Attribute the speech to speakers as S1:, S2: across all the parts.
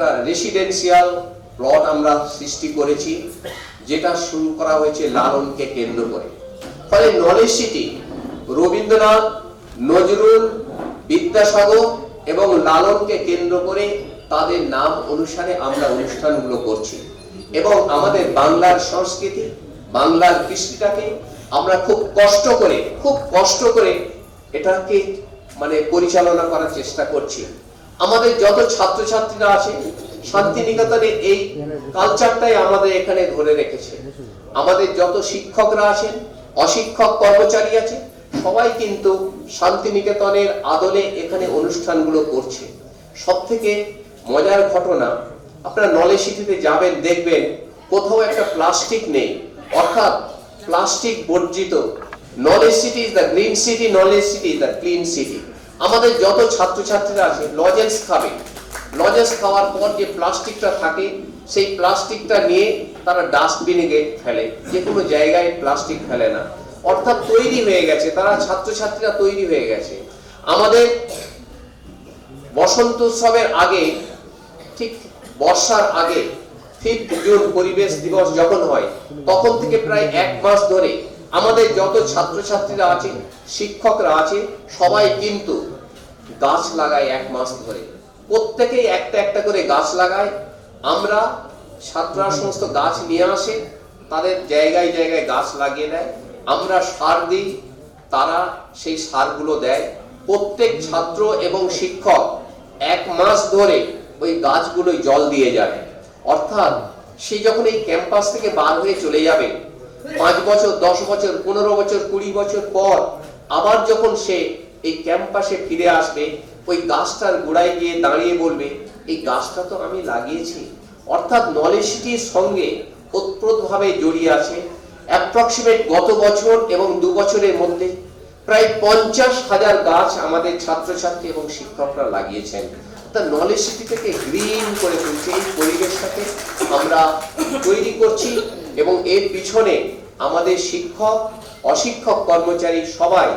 S1: একটা residential plot আমরা সৃষ্টি করেছি, যেটা শুরু করা হয়েছে লালনকে কেন্দ্র করে। ফলে নলেজ সিটি রবীন্দ্রনাথ, নজরুল, বিদ্যাসাগর এবং লালনকে কেন্দ্র করে তাদের নাম অনুসারে আমরা অনুষ্ঠানগুলো করছি। এবং আমাদের বাংলার সংস্কৃতি, বাংলার কৃষ্টিটাকে আমরা খুব কষ্ট করে, খুব কষ্ট করে এটাকে মানে পরিচালনা করার চেষ্টা করছি। আমাদের যত ছাত্রছাত্রীরা আছে, শান্তিনিকেতনে এই কালচারটাই আমাদের এখানে ধরে রেখেছে। আমাদের যত শিক্ষকরা আছেন, অশিক্ষক কর্মচারী আছে, সবাই কিন্তু শান্তিনিকেতনের আদলে এখানে অনুষ্ঠানগুলো করছে। সব থেকে মজার ঘটনা, আপনারা নলেজ সিটিতে যাবেন, দেখবেন কোথাও একটা প্লাস্টিক নেই। অর্থাৎ plastic বর্জিত। Knowledge city is the green city, knowledge city is the clean city. আমাদের যত ছাত্রছাত্রীরা আছে লজেন্স খাবে। লজেন্স খাওয়ার পর যে প্লাস্টিকটা থাকে, সেই প্লাস্টিকটা নিয়ে তারা ডাস্টবিনে ফেলে। যে কোনো জায়গায় প্লাস্টিক ফেলে না। অর্থাৎ তৈরি হয়ে গেছে, তারা ছাত্রছাত্রীরা তৈরি হয়ে গেছে। আমাদের বসন্ত উৎসবের আগে, ঠিক বর্ষার আগে ফিফথ জুন পরিবেশ দিবস যখন হয়, তখন থেকে প্রায় এক মাস ধরে আমাদের যত ছাত্রছাত্রীরা আছে, শিক্ষকরা আছে, সবাই কিন্তু গাছ লাগায় এক মাস ধরে। প্রত্যেকেই একটা একটা করে গাছ লাগায়। আমরা ছাত্ররা সমস্ত গাছ নিয়ে আসে, তাদের জায়গায় জায়গায় গাছ লাগিয়ে দেয়। আমরা সার দিই, তারা সেই সারগুলো দেয়। প্রত্যেক ছাত্র এবং শিক্ষক এক মাস ধরে ওই গাছগুলোই জল দিয়ে যাবে। অর্থাৎ সে যখন এই ক্যাম্পাস থেকে বার হয়ে চলে যাবে, পাঁচ বছর, দশ বছর, পনেরো বছর, কুড়ি বছর পর আবার যখন সে এই ক্যাম্পাসে ফিরে আসবে, ওই গাছটার গোড়ায় গিয়ে দাঁড়িয়ে বলবে, এই গাছটা তো আমি লাগিয়েছি। অর্থাৎ নলেজটির সঙ্গে ওতপ্রোতভাবে জড়িয়ে আছে অ্যাপ্রক্সিমেট গত বছর এবং দু বছরের মধ্যে। প্রায় পঞ্চাশ হাজার গাছ আমাদের ছাত্রছাত্রী এবং শিক্ষকরা লাগিয়েছেন। তা নলেজ সিটি থেকে গ্রিন করে তুলছে এই পরিবেশটাকে আমরা তৈরি করছি এবং এর পিছনে আমাদের শিক্ষক, অশিক্ষক কর্মচারী সবাই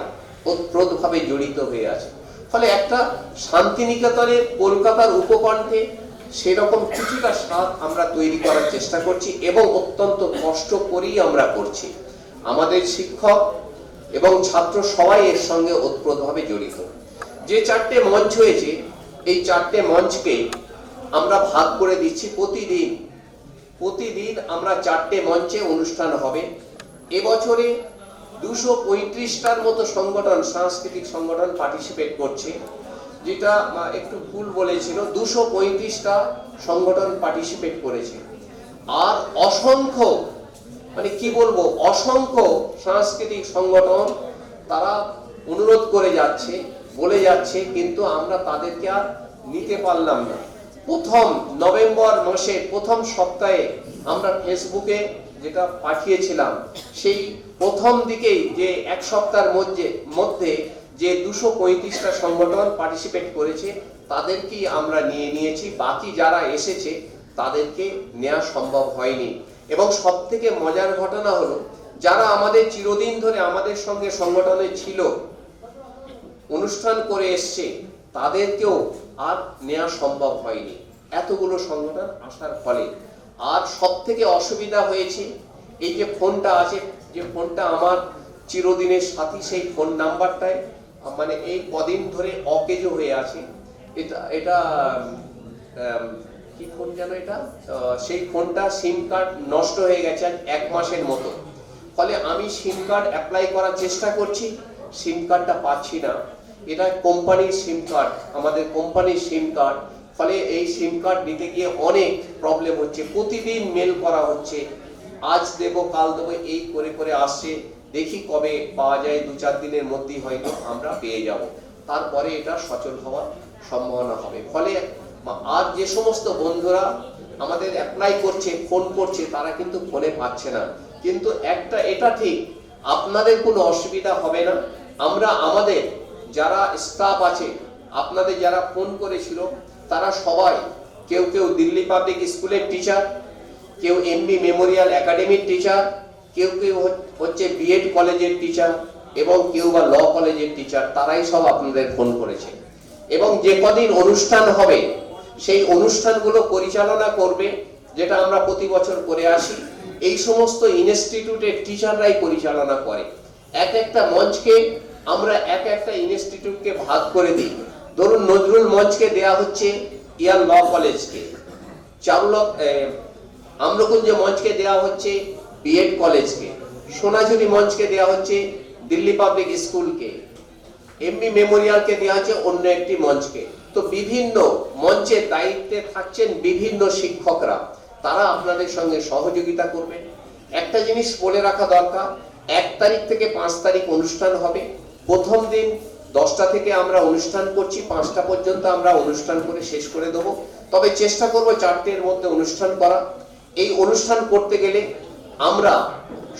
S1: ওতপ্রোতভাবে জড়িত হয়ে আছে। ফলে একটা শান্তিনিকেতনের কলকাতার উপকণ্ঠে সেরকম কিছুটা স্বাদ আমরা তৈরি করার চেষ্টা করছি এবং অত্যন্ত কষ্ট করেই আমরা করছি। আমাদের শিক্ষক এবং ছাত্র সবাই এর সঙ্গে ওতপ্রোতভাবে জড়িত। যে চারটে মঞ্চ হয়েছে, এই চারটে মঞ্চকে আমরা ভাগ করে দিচ্ছি প্রতিদিন। প্রতিদিন আমরা চারটে মঞ্চে অনুষ্ঠান হবে। এবছরে দুশো পঁয়ত্রিশটার মতো সংগঠন, সাংস্কৃতিক সংগঠন পার্টিসিপেট করছে, যেটা একটু ভুল বলেছিল, দুশো পঁয়ত্রিশটা সংগঠন পার্টিসিপেট করেছে। আর অসংখ্য মানে কি বলব, অসংখ্য সাংস্কৃতিক সংগঠন তারা অনুরোধ করে যাচ্ছে, বলে যাচ্ছে, কিন্তু আমরা তাদেরকে আর নিতে পারলাম না। প্রথম নভেম্বর মাসে, প্রথম সপ্তাহে আমরা ফেসবুকে যেটা পাঠিয়েছিলাম, সেই প্রথম দিকেই যে এক সপ্তাহের মধ্যে মধ্যে যে দুশো পঁয়ত্রিশটা সংগঠন পার্টিসিপেট করেছে, তাদেরকেই আমরা নিয়ে নিয়েছি। বাকি যারা এসেছে, তাদেরকে নেওয়া সম্ভব হয়নি। এবং সব থেকে মজার ঘটনা হলো, যারা আমাদের চিরদিন ধরে আমাদের সঙ্গে সংগঠনে ছিল, অনুষ্ঠান করে এসছে, তাদেরকেও আর নেওয়া সম্ভব হয়নি। এতগুলো সংগঠন আসার ফলে। আর সব থেকে অসুবিধা হয়েছে, এই যে ফোনটা আছে, যে ফোনটা আমার চিরদিনের সাথী, সেই ফোন নাম্বারটায় মানে এই কদিন ধরে অকেজো হয়ে আছে। এটা এটা কি ফোন যেন এটা? সেই ফোনটা সিম কার্ড নষ্ট হয়ে গেছে এক মাসের মতো। ফলে আমি সিম কার্ড অ্যাপ্লাই করার চেষ্টা করছি, সিম কার্ডটা পাচ্ছি না। এটা কোম্পানির সিম কার্ড, আমাদের কোম্পানির সিম কার্ড ফলে এই সিম কার্ড নিতে গিয়ে অনেক প্রবলেম হচ্ছে। প্রতিদিন মেল করা হচ্ছে। আজ দেবো, কাল দেবো, এই করে করে আসছে। দেখি কবে পাওয়া যায়, দু চার দিনের মধ্যেই হয়তো আমরা পেয়ে যাব। তারপরে এটা সচল হওয়ার সম্ভাবনা হবে। ফলে আর যে সমস্ত বন্ধুরা আমাদের অ্যাপ্লাই করছে ফোন করছে, তারা কিন্তু ফোনে পাচ্ছে না। কিন্তু একটা, এটা ঠিক, আপনাদের কোনো অসুবিধা হবে না। আমরা আমাদের যারা স্টাফ আছে, আপনাদের যারা ফোন করেছিল তারা সবাই, কেউ কেউ দিল্লি পাবলিক স্কুলের টিচার কেউ এমবি মেমোরিয়াল একাডেমির টিচার কেউ কেউ হচ- হচ্ছে বিএড কলেজের টিচার এবং কেউ বা ল কলেজের টিচার তারাই সব আপনাদের ফোন করেছে। এবং যে কদিন অনুষ্ঠান হবে, সেই অনুষ্ঠানগুলো পরিচালনা করবে, যেটা আমরা প্রতি বছর করে আসি, এই সমস্ত ইনস্টিটিউটের টিচাররাই পরিচালনা করে। এক একটা মঞ্চকে আমরা এক একটা ইনস্টিটিউটকে ভাগ করে দিই। ধরুন নজরুল মঞ্চকে দেয়া হচ্ছে ইয়ার ল কলেজকে। চারুলক আম্রকুঞ্জ মঞ্চকে দেওয়া হচ্ছে বিএড কলেজকে। সোনাঝুরি মঞ্চকে দেওয়া হচ্ছে দিল্লি পাবলিক স্কুলকে। এমবি মেমোরিয়ালকে দেওয়া হচ্ছে অন্য একটি মঞ্চকে তো বিভিন্ন মঞ্চের দায়িত্বে থাকছেন বিভিন্ন শিক্ষকরা। তারা আপনাদের সঙ্গে সহযোগিতা করবেন একটা জিনিস বলে রাখা দরকার, এক তারিখ থেকে পাঁচ তারিখ অনুষ্ঠান হবে। প্রথম দিন দশটা থেকে আমরা অনুষ্ঠান করছি, পাঁচটা পর্যন্ত আমরা অনুষ্ঠান করে শেষ করে দেবো। তবে চেষ্টা করব চারটের মধ্যে অনুষ্ঠান করা। এই অনুষ্ঠান করতে গেলে আমরা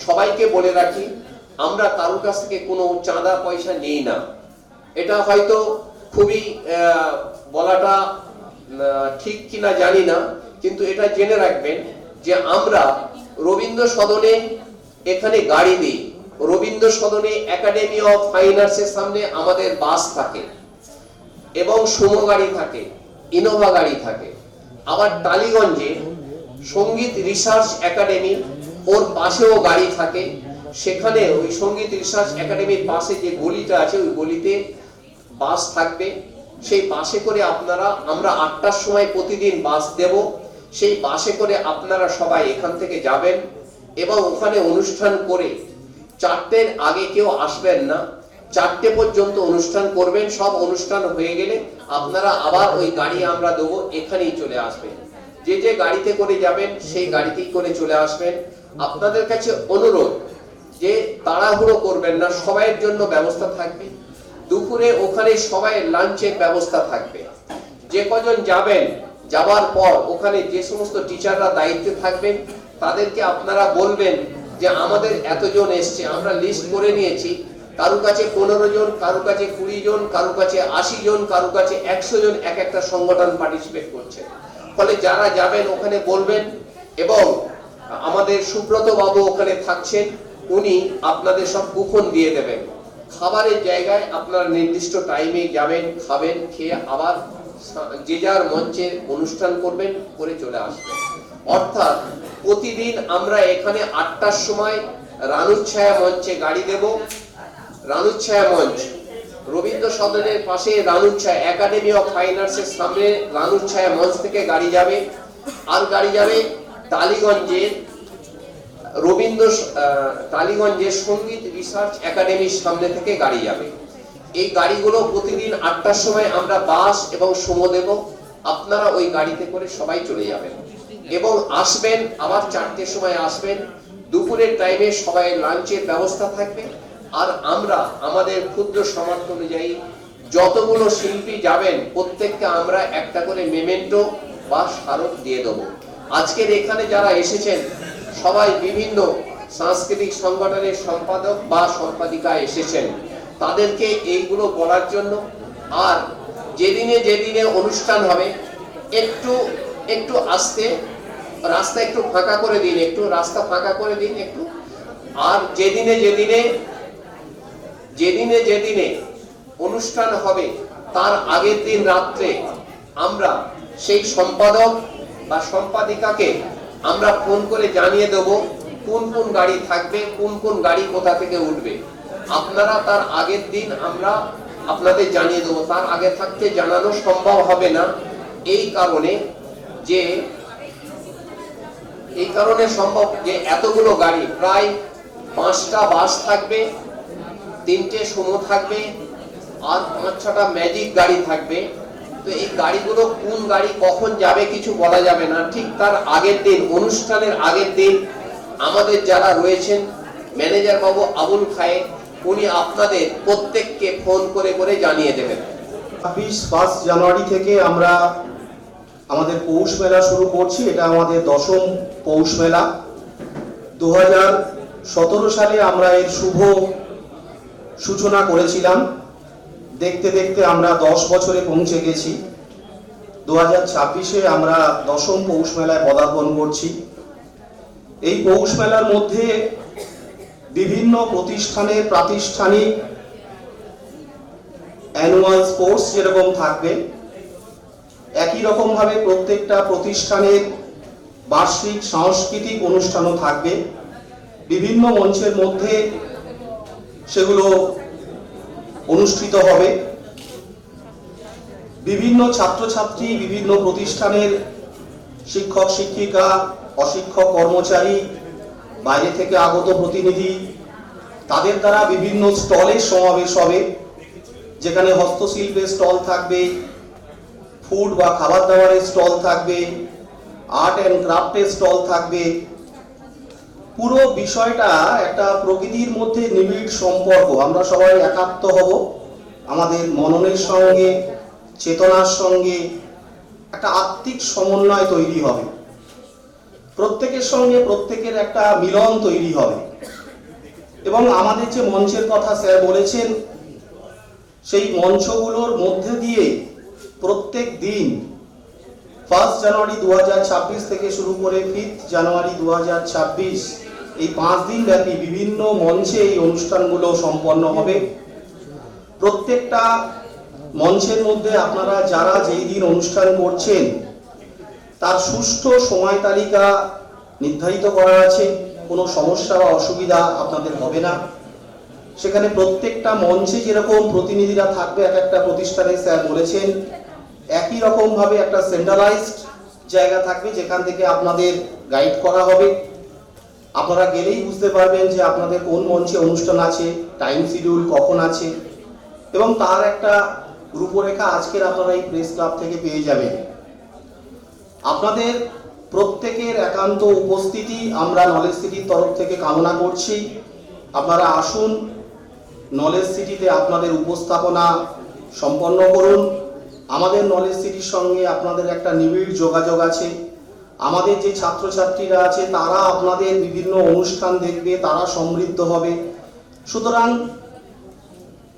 S1: সবাইকে বলে রাখি, আমরা কারোর কাছ থেকে কোনো চাঁদা পয়সা নিই না। এটা হয়তো খুবই বলাটা ঠিক কিনা জানি না, কিন্তু এটা জেনে রাখবেন যে আমরা রবীন্দ্র সদনে এখানে গাড়ি দিই রবীন্দ্র সদনে একাডেমি অফ ফাইন আর্টসের সামনে আমাদের বাস থাকে, এবং সুমো গাড়ি থাকে, ইনোভা গাড়ি থাকে। আবার টালিগঞ্জে সংগীত রিসার্চ একাডেমি ওর পাশেও গাড়ি থাকে। সেখানে ওই সংগীত রিসার্চ একাডেমির পাশে যে গলিটা আছে, ওই গলিতে বাস থাকবে। সেই বাসে করে আপনারা, আমরা আটটার সময় প্রতিদিন বাস দেব। সেই বাসে করে আপনারা সবাই এখান থেকে যাবেন, এবং ওখানে অনুষ্ঠান করে চারটের আগে কেউ আসবেন না। চারটে পর্যন্ত অনুষ্ঠান করবেন, সব অনুষ্ঠান হয়ে গেলে আপনারা আবার ওই গাড়ি আমরা দেবো, এখানেই চলে আসবেন। যে যে গাড়িতে করে যাবেন, সেই গাড়িতেই করে চলে আসবেন। আপনাদের কাছে অনুরোধ যে তাড়াহুড়ো করবেন না, সবাইয়ের জন্য ব্যবস্থা থাকবে। দুপুরে ওখানে সবাই লাঞ্চের ব্যবস্থা থাকবে। যে কজন যাবেন, যাবার পর ওখানে যে সমস্ত টিচাররা দায়িত্বে থাকবেন, তাদেরকে আপনারা বলবেন যে আমাদের এতজন এসছে, আমরা লিস্ট করে নিয়েছি, কারও কাছে পনেরো জন, কারও কাছে কুড়ি জন, কারও কাছে আশি জন, কারও কাছে একশো জন এক একটা সংগঠন পার্টিসিপেট করছে। ফলে যারা যাবেন ওখানে বলবেন এবং আমাদের সুব্রত বাবু ওখানে থাকছেন, উনি আপনাদের সব কুপন দিয়ে দেবেন। খাবারের জায়গায় আপনারা নির্দিষ্ট টাইমে যাবেন, খাবেন, খেয়ে আবার যে যার মঞ্চে অনুষ্ঠান করবেন, করে চলে আসবেন। অর্থাৎ প্রতিদিন আমরা এখানে আটটার সময় রানুচ্ছায়া মঞ্চে গাড়ি দেব। রানুচ্ছায়া মঞ্চ রবীন্দ্র সদনের পাশে রানুচ্ছায়া একাডেমি অফ ফাইন আর্টসের সামনে রানুচ্ছায়া মঞ্চ থেকে গাড়ি যাবে। আর গাড়ি যাবে টালিগঞ্জের রবীন্দ্র টালিগঞ্জের সংগীত রিসার্চ একাডেমির সামনে থেকে গাড়ি যাবে। এই গাড়িগুলো প্রতিদিন আটটার সময় আমরা বাস এবং সুমো দেব। আপনারা ওই গাড়িতে করে সবাই চলে যাবেন। এবং আসবেন, আবার চারটের সময় আসবেন, দুপুরের টাইমে সবাই লাঞ্চের ব্যবস্থা থাকবে। আর আমরা, আমাদের ক্ষুদ্র সামর্থ্য অনুযায়ী যতগুলো শিল্পী যাবেন, প্রত্যেককে আমরা একটা করে মেমেন্টো বা স্মারক দিয়ে দেবো। আজকের এখানে যারা এসেছেন, সবাই বিভিন্ন সাংস্কৃতিক সংগঠনের সম্পাদক বা সম্পাদিকা এসেছেন। তাদেরকে এইগুলো বলার জন্য, আর যেদিনে যেদিনে অনুষ্ঠান হবে, একটু একটু আসতে রাস্তা একটু ফাঁকা করে দিন, একটু রাস্তা ফাঁকা করে দিন একটু। আর যেদিনে যেদিনে যেদিনে যেদিনে অনুষ্ঠান হবে, তার আগের দিন রাত্রে আমরা সেই সম্পাদক বা সম্পাদিকাকে আমরা ফোন করে জানিয়ে দেব কোন কোন গাড়ি থাকবে, কোন কোন গাড়ি কোথা থেকে উঠবে। আপনারা তার আগের দিন আমরা আপনাদের জানিয়ে দেবো। তার আগে থাকতে জানানো সম্ভব হবে না। এই কারণে যে এই কারণে সম্ভব যে এতগুলো গাড়ি, প্রায় পাঁচটা বাস থাকবে, তিনটে সুমো থাকবে, আর পাঁচ ছটা ম্যাজিক গাড়ি থাকবে। তো এই গাড়িগুলো কোন গাড়ি কখন যাবে কিছু বলা যাবে না। ঠিক তার আগের দিন, অনুষ্ঠানের আগের দিন আমাদের যারা রয়েছেন ম্যানেজার বাবু আবুল খায়ে উনি আপনাদের প্রত্যেককে ফোন করে করে জানিয়ে দেবেন।
S2: ছাব্বিশ ফার্স্ট জানুয়ারি থেকে আমরা আমাদের পৌষ মেলা শুরু করছি, এটা আমাদের দশম পৌষ মেলা। দু সালে আমরা এর শুভ সূচনা করেছিলাম। দেখতে দেখতে আমরা দশ বছরে পৌঁছে গেছি। দু হাজার ছাব্বিশে আমরা দশম পৌষ মেলায় পদার্পণ করছি। এই পৌষ মেলার মধ্যে বিভিন্ন প্রতিষ্ঠানের প্রাতিষ্ঠানিক অ্যানুয়াল স্পোর্টস যেরকম থাকবে একই রকমভাবে প্রত্যেকটা প্রতিষ্ঠানের বার্ষিক সাংস্কৃতিক অনুষ্ঠানও থাকবে। বিভিন্ন মঞ্চের মধ্যে সেগুলো অনুষ্ঠিত হবে। বিভিন্ন ছাত্রছাত্রী, বিভিন্ন প্রতিষ্ঠানের শিক্ষক, শিক্ষিকা, অশিক্ষক, কর্মচারী, বাইরে থেকে আগত প্রতিনিধি, তাদের দ্বারা বিভিন্ন স্টলের সমাবেশ হবে। যেখানে হস্তশিল্পের স্টল থাকবে ফুড বা খাবার দাবারের স্টল থাকবে আর্ট অ্যান্ড ক্রাফটের স্টল থাকবে। পুরো বিষয়টা একটা প্রকৃতির মধ্যে নিবিড় সম্পর্ক। আমরা সবাই একাত্ম হব আমাদের মননের সঙ্গে, চেতনার সঙ্গে, একটা আত্মিক সমন্বয় তৈরি হবে। প্রত্যেকের সঙ্গে প্রত্যেকের একটা মিলন তৈরি হবে। এবং আমাদের যে মঞ্চের কথা স্যার বলেছেন, সেই মঞ্চগুলোর মধ্যে দিয়ে প্রত্যেক দিন ফার্স্ট জানুয়ারি দু হাজার ছাব্বিশ থেকে শুরু করে ফিফথ জানুয়ারি দু হাজার ছাব্বিশ, এই পাঁচ দিন ব্যাপী বিভিন্ন মঞ্চে এই অনুষ্ঠানগুলো সম্পন্ন হবে। প্রত্যেকটা মঞ্চের মধ্যে আপনারা যারা যেই দিন অনুষ্ঠান করছেন, তার সুষ্ঠু সময় তালিকা নির্ধারিত করা আছে, কোনো সমস্যা বা অসুবিধা আপনাদের হবে না। সেখানে প্রত্যেকটা মঞ্চে যেরকম প্রতিনিধিরা থাকবে, এক একটা প্রতিষ্ঠানে স্যার বলেছেন একই রকম ভাবে একটা সেন্ট্রালাইজড জায়গা থাকবে যেখান থেকে আপনাদের গাইড করা হবে। আপনারা গেলেই বুঝতে পারবেন যে আপনাদের কোন মঞ্চে অনুষ্ঠান আছে টাইম শিডিউল কখন আছে এবং তার একটা রূপরেখা আজকের আপনারা এই প্রেস ক্লাব থেকে পেয়ে যাবেন। আপনাদের প্রত্যেকের একান্ত উপস্থিতি আমরা নলেজ সিটির তরফ থেকে কামনা করছি। আপনারা আসুন নলেজ সিটিতে আপনাদের উপস্থাপনা সম্পন্ন করুন। আমাদের নলেজ সিটির সঙ্গে আপনাদের একটা নিবিড় যোগাযোগ আছে। আমাদের যে ছাত্রছাত্রীরা আছে, তারা আপনাদের বিভিন্ন অনুষ্ঠান দেখবে, তারা সমৃদ্ধ হবে। সুতরাং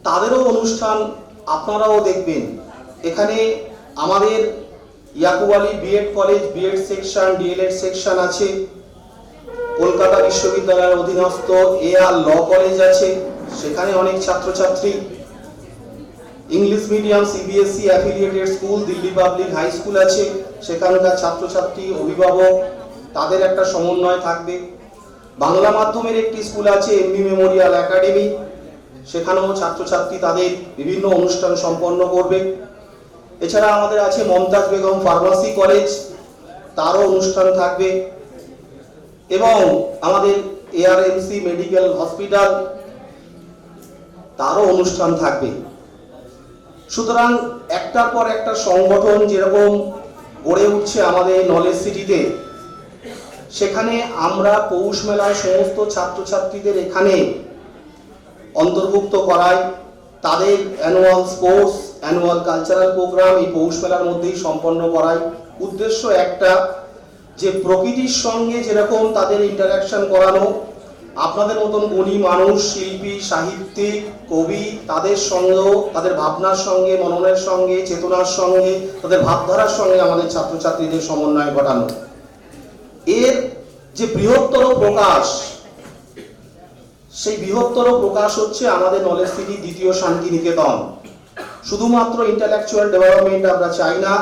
S2: তাদেরও অনুষ্ঠান আপনারাও দেখবেন। এখানে আমাদের Yakub Ali BEd college BEd section DElEd section আছে। কলকাতা বিশ্ববিদ্যালয়ের অধীনস্থ এ আর ল কলেজ আছে। সেখানে অনেক ছাত্রছাত্রী English medium CBSE affiliated school Delhi public high school আছে। সেখানকার ছাত্রছাত্রী, অভিভাবক, তাদের একটা সমন্বয় থাকবে। বাংলা মাধ্যমের একটি স্কুল আছে এমবি মেমোরিয়াল একাডেমি সেখানেও ছাত্রছাত্রী তাদের বিভিন্ন অনুষ্ঠান সম্পন্ন করবে। এছাড়া আমাদের আছে মমতাজ বেগম ফার্মাসি কলেজ তারও অনুষ্ঠান থাকবে। এবং আমাদের এআরএমসি মেডিকেল হসপিটাল তারও অনুষ্ঠান থাকবে। সুতরাং একটার পর একটা সংগঠন যেরকম গড়ে উঠছে আমাদের নলেজ সিটিতে সেখানে আমরা পৌষ মেলায় সমস্ত ছাত্রছাত্রীদের এখানে অন্তর্ভুক্ত করাই। তাদের annual sports annual cultural programme এই পৌষ মেলার মধ্যেই সম্পন্ন করাই। উদ্দেশ্য একটা, যে প্রকৃতির সঙ্গে যেরকম তাদের ইন্টারাকশন করানো আপনাদের মতন গুণী মানুষ, শিল্পী, সাহিত্যিক, কবি, তাদের সঙ্গেও, তাদের ভাবনার সঙ্গে, মননের সঙ্গে, চেতনার সঙ্গে, তাদের ভাবধারার সঙ্গে আমাদের ছাত্রছাত্রীদের সমন্বয় ঘটানো। এর যে বৃহত্তর প্রকাশ, সেই বৃহত্তর প্রকাশ হচ্ছে আমাদের নলেজ সিটি দ্বিতীয় শান্তিনিকেতন। শুধুমাত্র ইন্টালেকচুয়াল ডেভেলপমেন্ট আমরা চাই না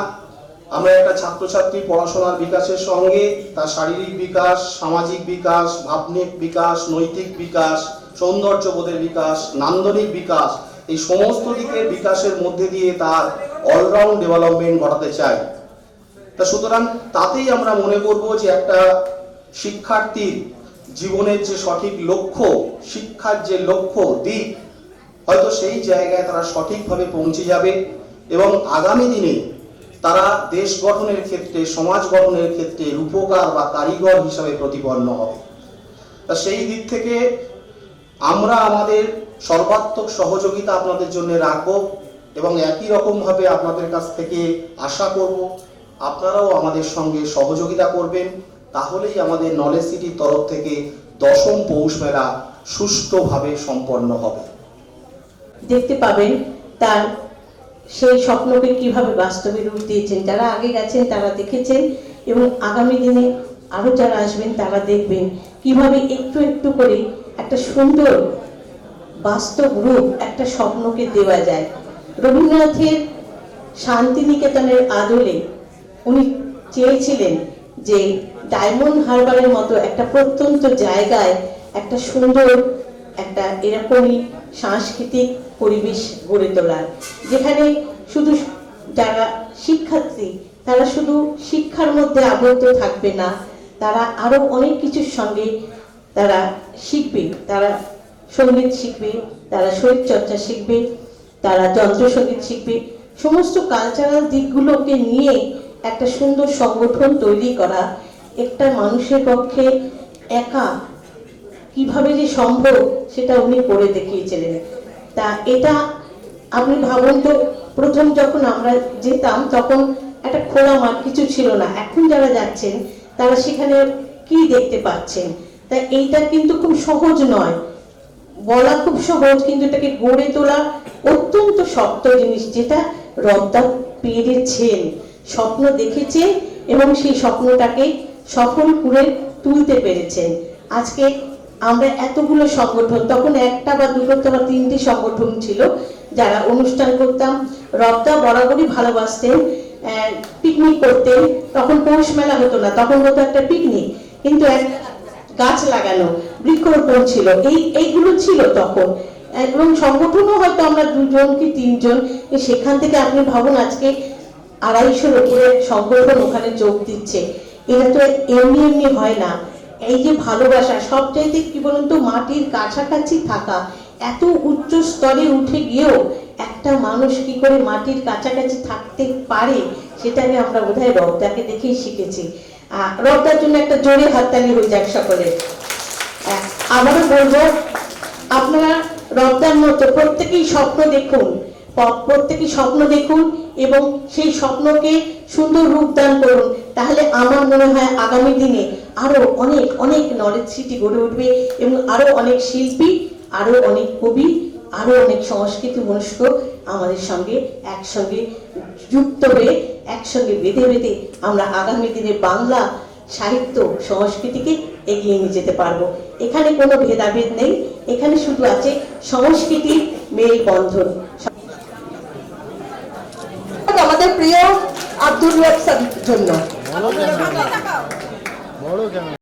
S2: আমরা একটা ছাত্রছাত্রী পড়াশোনার বিকাশের সঙ্গে তার শারীরিক বিকাশ, সামাজিক বিকাশ, ভাবনিক বিকাশ, নৈতিক বিকাশ, সৌন্দর্যবোধের বিকাশ, নান্দনিক বিকাশ, এই সমস্ত দিকের বিকাশের মধ্যে দিয়ে তার অলরাউন্ড ডেভেলপমেন্ট ঘটাতে চাই। তা সুতরাং তাতেই আমরা মনে করব যে একটা শিক্ষার্থীর জীবনের যে সঠিক লক্ষ্য, শিক্ষার যে লক্ষ্য, দিক, হয়তো সেই জায়গায় তারা সঠিকভাবে পৌঁছে যাবে এবং আগামী দিনে তারা দেশ গঠনের ক্ষেত্রে, সমাজ গঠনের ক্ষেত্রে রূপকার বা কারিগর হিসাবে প্রতিপন্ন হবে। তা সেই দিক থেকে আমরা আমাদের সর্বাত্মক সহযোগিতা আপনাদের জন্য রাখব এবং একই রকমভাবে আপনাদের কাছ থেকে আশা করব আপনারাও আমাদের সঙ্গে সহযোগিতা করবেন। তাহলেই আমাদের নলেজ সিটির তরফ থেকে দশম পৌষ মেলা সুষ্ঠুভাবে সম্পন্ন হবে।
S3: দেখতে পাবেন তার সেই স্বপ্নকে কীভাবে বাস্তবে রূপ দিয়েছেন, যারা আগে গেছেন তারা দেখেছেন এবং আগামী দিনে আরও যারা আসবেন তারা দেখবেন। কীভাবে একটু একটু করে একটা সুন্দর বাস্তব রূপ, একটা স্বপ্নকে দেওয়া যায়। রবীন্দ্রনাথের শান্তিনিকেতনের আদলে উনি চেয়েছিলেন যে ডায়মন্ড হারবারের মতো একটা প্রত্যন্ত জায়গায় একটা সুন্দর, একটা এরকমই সাংস্কৃতিক পরিবেশ গড়ে তোলার। যেখানে শুধু যারা শিক্ষার্থী, তারা শুধু শিক্ষার মধ্যে আবদ্ধ থাকবে না, তারা আরও অনেক কিছুর সঙ্গে তারা শিখবে। তারা সংগীত শিখবে, তারা শরীরচর্চা শিখবে, তারা যন্ত্রসঙ্গীত শিখবে। সমস্ত কালচারাল দিকগুলোকে নিয়ে একটা সুন্দর সংগঠন তৈরি করা, একটা মানুষের পক্ষে একা কীভাবে যে সম্ভব, সেটা উনি করে দেখিয়েছিলেন। তা এটা আপনি ভাবুন তো প্রথম যখন আমরা যেতাম, তখন একটা খোলা মাঠ কিছু ছিল না। এখন যারা যাচ্ছেন, তারা সেখানে কি দেখতে পাচ্ছেন? তা এইটা কিন্তু খুব সহজ নয়। বলা খুব সহজ, কিন্তু এটাকে গড়ে তোলা অত্যন্ত শক্ত জিনিস, যেটা রদ্দা পেরেছেন। স্বপ্ন দেখেছে এবং সেই স্বপ্নটাকে সফল করে তুলতে পেরেছেন। আজকে আমরা এতগুলো সংগঠন, তখন একটা বা দুটো বা তিনটি সংগঠন ছিল যারা অনুষ্ঠান করতাম রদ্দা বরাবরই ভালোবাসতেন পিকনিক করতেন, তখন পৌষ মেলা হতো না, তখন হতো একটা পিকনিক কিন্তু এক গাছ লাগানো, বৃক্ষরোপণ ছিল, এই, এইগুলো ছিল তখন। এবং সংগঠনও হয়তো আমরা দুজন কি তিনজন সেখান থেকে আপনি ভাবুন আজকে আড়াইশোর উপরে সংগঠন ওখানে যোগ দিচ্ছে। এটা তো এমনি এমনি হয় না। এই যে ভালোবাসা, সবচাইতে কি বলুন তো, মাটির কাছাকাছি থাকা, এত উচ্চ স্তরে উঠে গিয়েও একটা মানুষ কি করে মাটির কাছাকাছি থাকতে পারে, সেটাকে আমরা বোধহয় রবদাকে দেখেই শিখেছি। রবদার জন্য একটা জোরে হাততালি হয়ে যাক সকলে। আবারও বলব, আপনারা রবদার মতো প্রত্যেকেই স্বপ্ন দেখুন প- প্রত্যেকেই স্বপ্ন দেখুন এবং সেই স্বপ্নকে সুন্দর রূপদান করুন। তাহলে আমার মনে হয় আগামী দিনে আরও অনেক অনেক নলেজ সিটি গড়ে উঠবে এবং আরও অনেক শিল্পী, আরও অনেক কবি, আরও অনেক সংস্কৃতি মনস্ক আমাদের সঙ্গে একসঙ্গে যুক্ত হয়ে, একসঙ্গে বেঁধে বেঁধে আমরা আগামী দিনে বাংলা সাহিত্য, সংস্কৃতিকে এগিয়ে নিয়ে যেতে পারব। এখানে কোনো ভেদাভেদ নেই। এখানে শুধু আছে সংস্কৃতির মেলবন্ধন।
S4: প্রিয় আব্দুল রব জন্য।